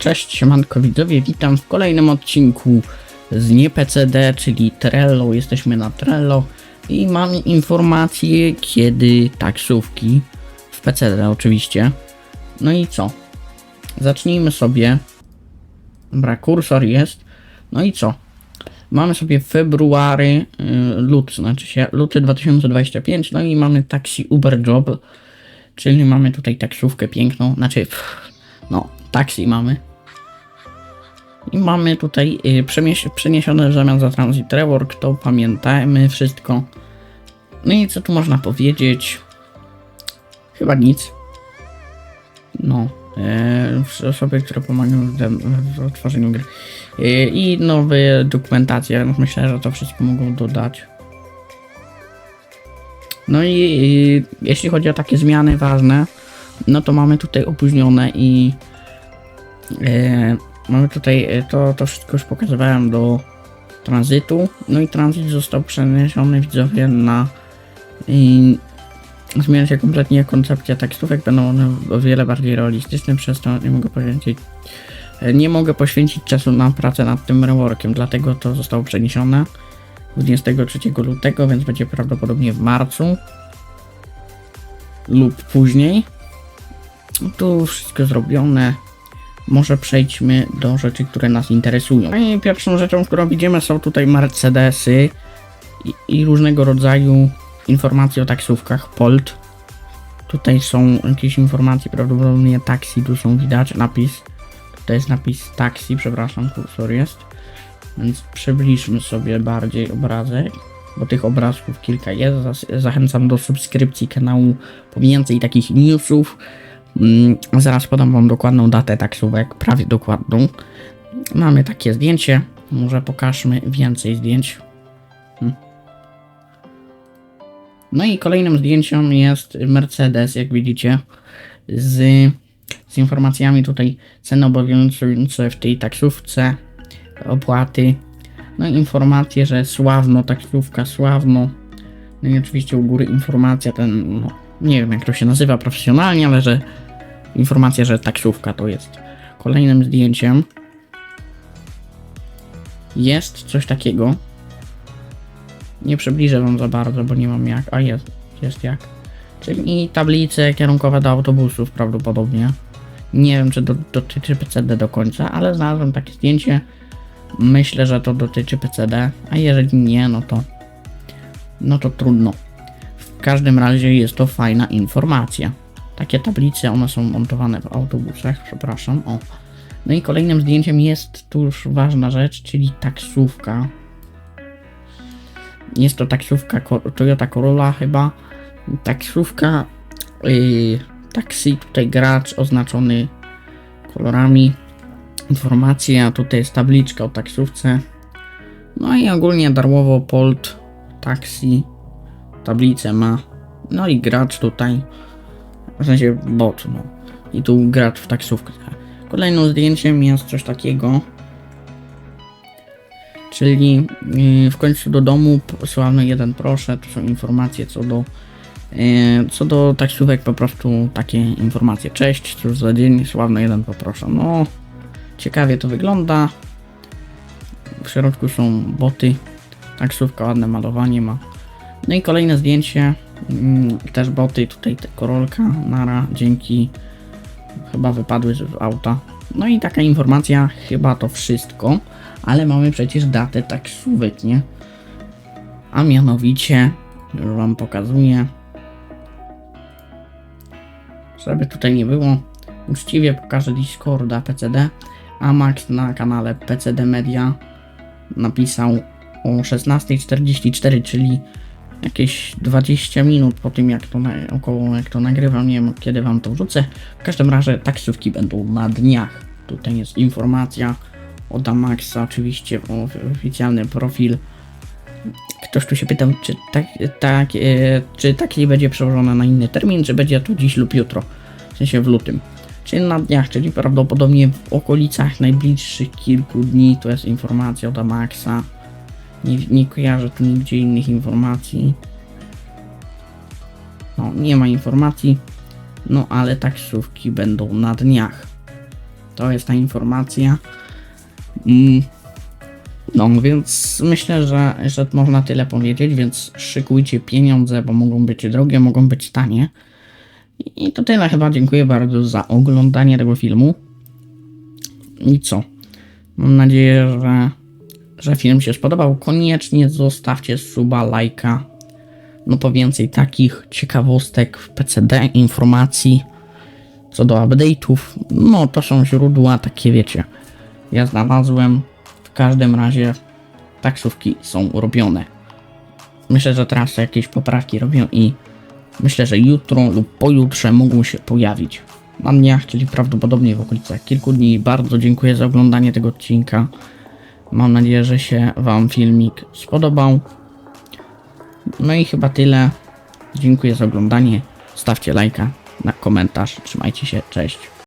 Cześć, siemanko widzowie, witam w kolejnym odcinku z NiePCD, czyli Trello. Jesteśmy na Trello i mamy informacje, kiedy taksówki w PCD oczywiście. No i co? Zacznijmy sobie. Dobra, kursor jest. No i co? Mamy sobie february, y, lut, znaczy się luty 2025, no i mamy taksi Uber Job, czyli mamy tutaj taksówkę piękną, znaczy, pff, no, taksi mamy. I mamy tutaj y, przeniesione w zamian za Transit Rework, to pamiętajmy wszystko. No i co tu można powiedzieć? Chyba nic. No, e, osoby, które pomagają w, dem- w tworzeniu gry. E, I nowe dokumentacje, myślę, że to wszystko mogą dodać. No i, i jeśli chodzi o takie zmiany ważne, no to mamy tutaj opóźnione i e, mamy tutaj e, to, to wszystko już pokazywałem do tranzytu. No i tranzyt został przeniesiony widzowie na i zmienia się kompletnie koncepcja tekstówek, będą one o wiele bardziej realistyczne, przez to nie mogę poświęcić nie mogę poświęcić czasu na pracę nad tym reworkiem, dlatego to zostało przeniesione 23 lutego, więc będzie prawdopodobnie w marcu lub później. Tu wszystko zrobione. Może przejdźmy do rzeczy, które nas interesują. No i pierwszą rzeczą, którą widzimy są tutaj Mercedesy i, i różnego rodzaju informacje o taksówkach Polt. Tutaj są jakieś informacje, prawdopodobnie taksi, tu są widać napis. Tutaj jest napis taksi, przepraszam, kursor jest. Więc przybliżmy sobie bardziej obrazek, bo tych obrazków kilka jest. Zachęcam do subskrypcji kanału po więcej takich newsów. Mm, Zaraz podam wam dokładną datę taksówek, prawie dokładną. Mamy takie zdjęcie, może pokażmy więcej zdjęć. Hmm. No i kolejnym zdjęciem jest Mercedes, jak widzicie, z, z informacjami tutaj ceny obowiązujące w tej taksówce, opłaty. No i informacje, że Sławno, taksówka Sławno. No i oczywiście u góry informacja ten, no, nie wiem jak to się nazywa profesjonalnie, ale że informacja, że taksówka to jest. Kolejnym zdjęciem jest coś takiego. Nie przybliżę wam za bardzo, bo nie mam jak. A jest, jest jak. Czyli tablice kierunkowe do autobusów prawdopodobnie. Nie wiem, czy do, dotyczy PCD do końca, ale znalazłem takie zdjęcie. Myślę, że to dotyczy PCD, a jeżeli nie, no to no to trudno. W każdym razie jest to fajna informacja. Takie tablice, one są montowane w autobusach, przepraszam. O. No i kolejnym zdjęciem jest tu już ważna rzecz, czyli taksówka. Jest to taksówka Toyota Corolla chyba. Taksówka yy, taksi, tutaj gracz oznaczony kolorami. Informacja, tutaj jest tabliczka o taksówce. No i ogólnie darmowo Polt taksi tablicę ma. No i gracz tutaj, w sensie bot, no. I tu gracz w taksówkę. Kolejnym zdjęciem jest coś takiego, czyli yy, w końcu do domu sławny jeden proszę, to są informacje co do yy, co do taksówek po prostu takie informacje. Cześć, cóż za dzień, sławny jeden poproszę. No, ciekawie to wygląda. W środku są boty, taksówka, ładne malowanie ma. No i kolejne zdjęcie, też boty, tutaj te korolka, nara, dzięki, chyba wypadły z auta. No i taka informacja, chyba to wszystko, ale mamy przecież datę taksówek, nie? A mianowicie, już wam pokazuję, żeby tutaj nie było, uczciwie pokażę Discorda PCD, a Max na kanale PCD Media napisał o 16.44, czyli jakieś 20 minut po tym jak to na, około jak to nagrywam, nie wiem kiedy wam to wrzucę. W każdym razie taksówki będą na dniach. Tutaj jest informacja od Amaxa, oczywiście o, oficjalny profil. Ktoś tu się pytał, czy tak, tak, e, czy taki będzie przełożone na inny termin, czy będzie to dziś lub jutro, w sensie w lutym. Czyli na dniach, czyli prawdopodobnie w okolicach najbliższych kilku dni, to jest informacja od Amaxa. Nie, nie kojarzę tu nigdzie innych informacji. No, nie ma informacji. No, ale taksówki będą na dniach. To jest ta informacja. Mm. No, więc myślę, że, że można tyle powiedzieć, więc szykujcie pieniądze, bo mogą być drogie, mogą być tanie. I to tyle chyba. Dziękuję bardzo za oglądanie tego filmu. I co? Mam nadzieję, że, że film się spodobał. Koniecznie zostawcie suba, lajka. No po więcej takich ciekawostek w PCD, informacji co do update'ów. No to są źródła takie wiecie. Ja znalazłem. W każdym razie taksówki są robione. Myślę, że teraz jakieś poprawki robią i myślę, że jutro lub pojutrze mogą się pojawić. Na dniach, czyli prawdopodobnie w okolicach kilku dni. Bardzo dziękuję za oglądanie tego odcinka. Mam nadzieję, że się Wam filmik spodobał. No i chyba tyle. Dziękuję za oglądanie. Stawcie lajka na komentarz. Trzymajcie się. Cześć.